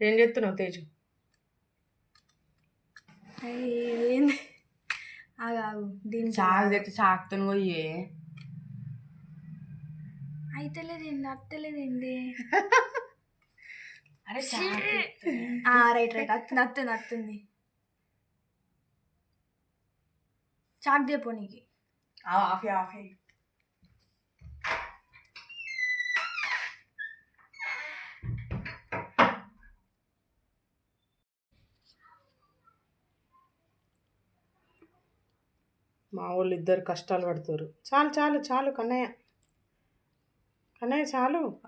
ఏం చేస్తున్నావు తేజు. ఏంది? ఆగు ఆగు దీని చాకు తెచ్చి చాకుతో పోయే అయితలేదేంది అత్తలేదేంది? అరే రైట్ రైట్ అత్తుంది అత్తుంది చాక్ దేపో నీకు. Off off. మా వాళ్ళు ఇద్దరు కష్టాలు పడుతారు. చాలు చాలు చాలు కన్నయ్య. కన్నయ్య చాలు.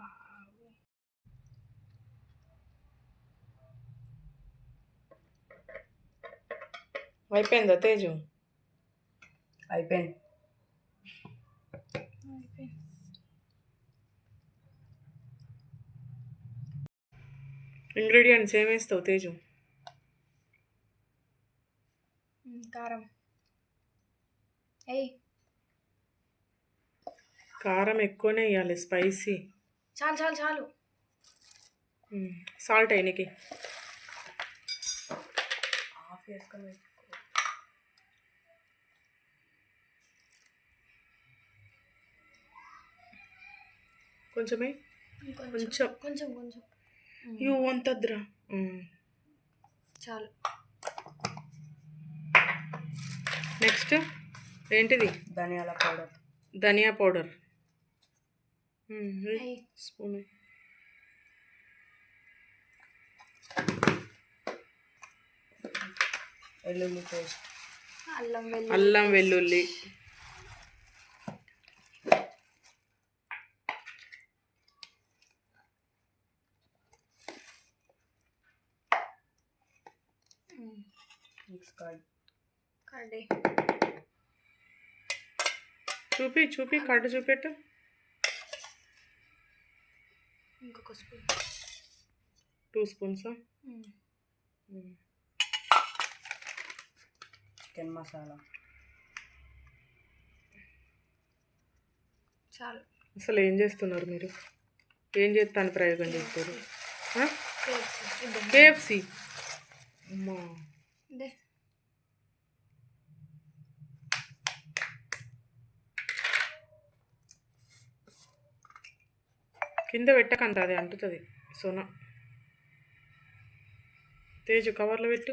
అయిపోయిందా తేజు? అయిపోయింది. ఇంగ్రీడియంట్స్ ఏమేస్తావు తేజు? కారం. ఏయ్. కారం ఎక్కువనే వేయాలి స్పైసీ. చాలు చాలు చాలు. సాల్ట్ అయినకి ఆఫ్ చేసుకొని కొంచెమే? కొంచెం. కొంచెం కొంచెం. యూ వంతద్రా చాలు. నెక్స్ట్? ఏంటిది? ధనియాల పౌడర్. ధనియా పౌడర్. స్పూన్. వెల్లుల్లి పేస్ట్. అల్లం వెల్లుల్లి అల్లం వెల్లుల్లి. Mix curd curry. చూపి చూపి కట్టు చూపెట్టు. ఇంకొక స్పూన్. టూ స్పూన్సా. చికెన్ మసాలా. చాలు. అసలు ఏం చేస్తున్నారు మీరు? ఏం చేస్తాను ప్రయోగం చేస్తారు? కేఎఫ్సి. అమ్మా. కింద పెట్టకంట అది అంటుతుంది సోన. తేజు కవర్లో పెట్టు.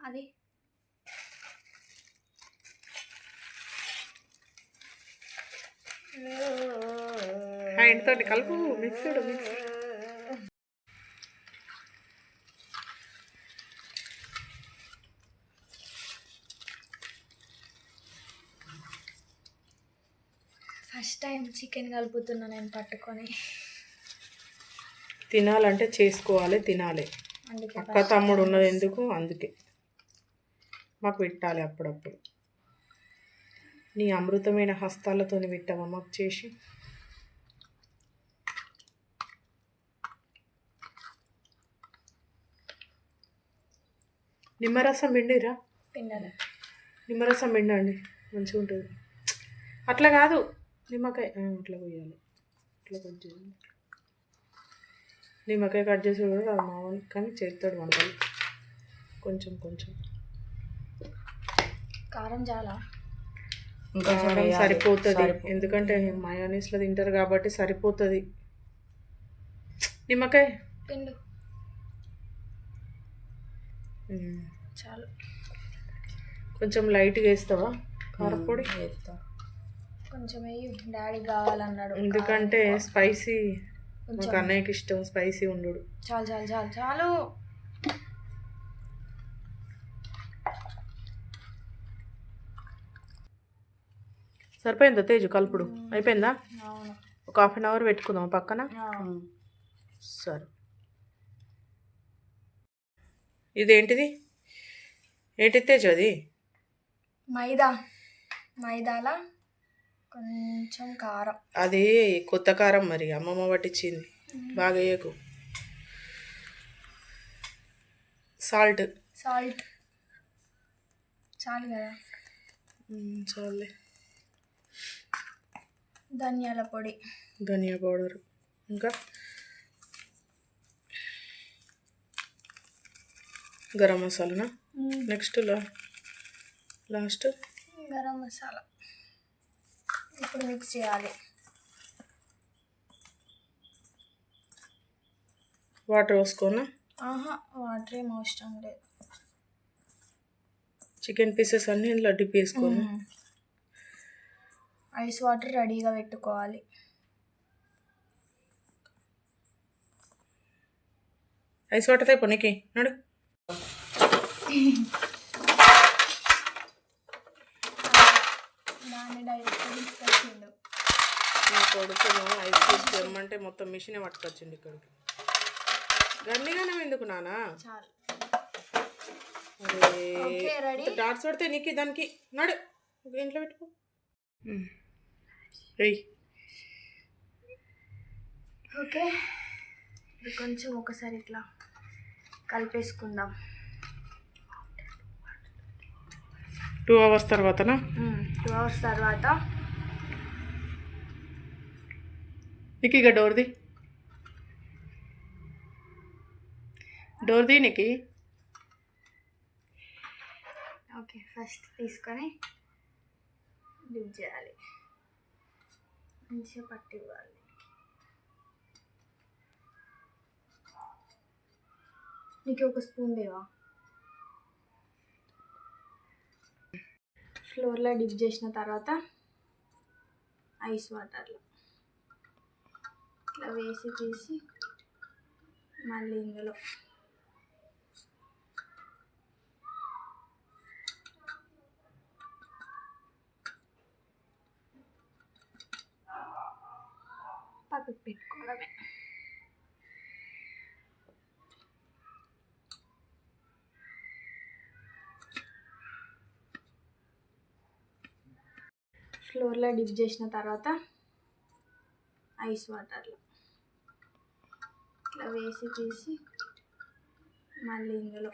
అది. హ్యాండ్ తోటి కలుపు. Mixed mixed first time chicken కలుపుతున్నా నేను పట్టుకొని. తినాలంటే చేసుకోవాలి తినాలి. అక్క తమ్ముడు ఉన్నది ఎందుకు? అందుకే. మాకు పెట్టాలి అప్పుడప్పుడు. నీ అమృతమైన హస్తాలతోని పెట్టావా? మాకు చేసి. నిమ్మరసం పిండిరా? నిమ్మరసం పిండండి. మంచిగా ఉంటుంది అట్లా కాదు. నిమ్మకాయ అట్లా పోయాలి. అట్లా చేయాలి నిమ్మకాయ కట్ చేసి కూడా రాదు మామూలు కానీ చేస్తాడు వంటలు కొంచెం కొంచెం. కారం చాలా ఇంకా కారం సరిపోతుంది. ఎందుకంటే మయోనీస్లో తింటారు కాబట్టి సరిపోతుంది. నిమ్మకాయ. పిండు. చాలు. కొంచెం లైట్గా వేస్తావా? కారపొడి వేస్తా. కొంచెం వేయి. డాడీ కావాలన్నాడు. ఎందుకంటే స్పైసీ మాకు అన్నయ్యకి ఇష్టం స్పైసీ ఉండు చాలు చాలు చాలు చాలు. సరిపోయిందా తేజు? కలుపుడు. అయిపోయిందా? ఒక హాఫ్ అన్ అవర్ పెట్టుకుందాం పక్కన. సరే. ఇదేంటిది? ఏంటి తేజు అది? మైదా. మైదాల? కొంచెం కారం. అది కొత్త కారం మరి అమ్మమ్మ పట్టించింది. బాగా వేయకు. సాల్ట్. సాల్ట్. చాలు కదా. చాలే ధనియాల పొడి. ధనియా పౌడర్. ఇంకా? గరం మసాలానా? నెక్స్ట్ లా లాస్ట్? గరం మసాలా. ఇప్పుడు మిక్స్ చేయాలి. వాటర్ పోసుకోనా? ఆహా వాటర్ ఏం అవసరం లేదు. చికెన్ పీసెస్ అన్నీ ఇందులో డిప్ వేసుకోను ఐస్ వాటర్ రెడీగా పెట్టుకోవాలి. ఐస్ వాటర్ అయిపో నీకు నడు. కొడుకును ఐస్ క్యూబ్స్ తెమ్మంటే మొత్తం మిషనే పట్టుకొచ్చింది ఇక్కడికి. గన్నిగానే ఎందుకు నానా? డాట్స్ పడితే నీకు దానికి నడు ఇంట్లో పెట్టుకో. ఓకే ఇది కొంచెం ఒకసారి ఇట్లా కలిపేసుకుందాం. టూ అవర్స్ తర్వాతనా? టూ అవర్స్ తర్వాత నిక్కి ఇక డోర్ది డోర్ది నీకి ఓకే ఫస్ట్ తీసుకొని డిప్ చేయాలి మంచిగా పట్టి ఇవ్వాలి నీకు ఒక స్పూన్ దేవా ఫ్లోర్లో డిప్ చేసిన తర్వాత ఐస్ వాటర్లో ఇట్లా వేసి తీసి మళ్ళీ ఇందులో. పక్కకు పెట్టుకోవడమే. ఫ్లోర్లో డిప్ చేసిన తర్వాత ఐస్ వాటర్లో. వేసి తీసి మళ్ళీ ఇందులో.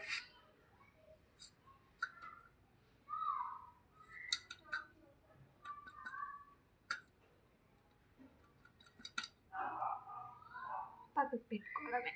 పక్కకు పెట్టుకోవడమే.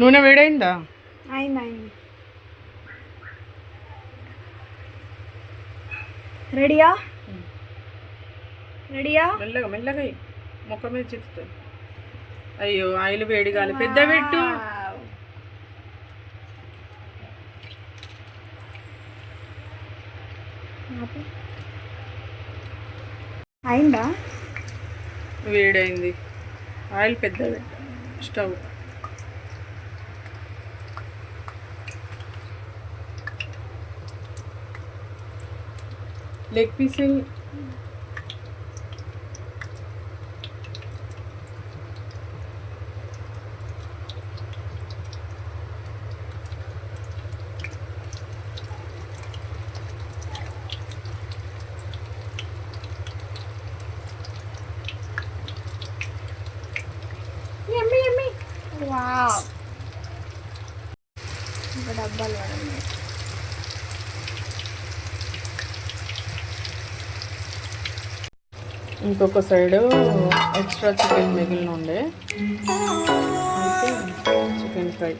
నూనె వేడైందా? అయింది అయింది. రెడీయా? రెడీయా? మెల్లగా మెల్లగా. మొక్క మీద చిత్తుతుంది అయ్యో ఆయిల్ వేడి కాలి పెద్ద పెట్టు. అయిందా? వేడైంది. ఆయిల్ పెద్దది. స్టవ్. लेग पीसिंग ఇంకొక సైడ్ ఎక్స్ట్రా చికెన్ మిగిలిన ఉండే. Chicken fry.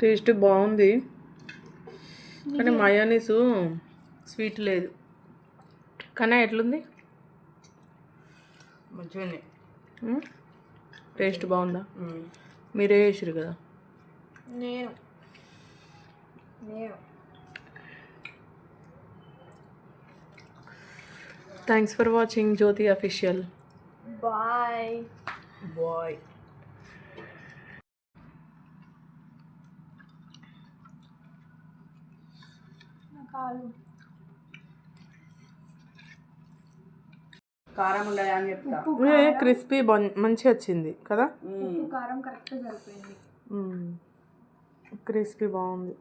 టేస్ట్ బాగుంది. కానీ మయోనీస్ స్వీట్ లేదు. కానీ ఎట్లుంది? టేస్ట్ బాగుందా? మీరే వేసారు కదా? నేను. నేను. Thanks for watching Jyothi official bye bye కాలు కారం ఉండదు అని చెప్తా. క్రిస్పీ మంచిగా వచ్చింది కదా? ఉప్పు కారం కరెక్ట్ సరిపోయింది. క్రిస్పీ బాగుంది.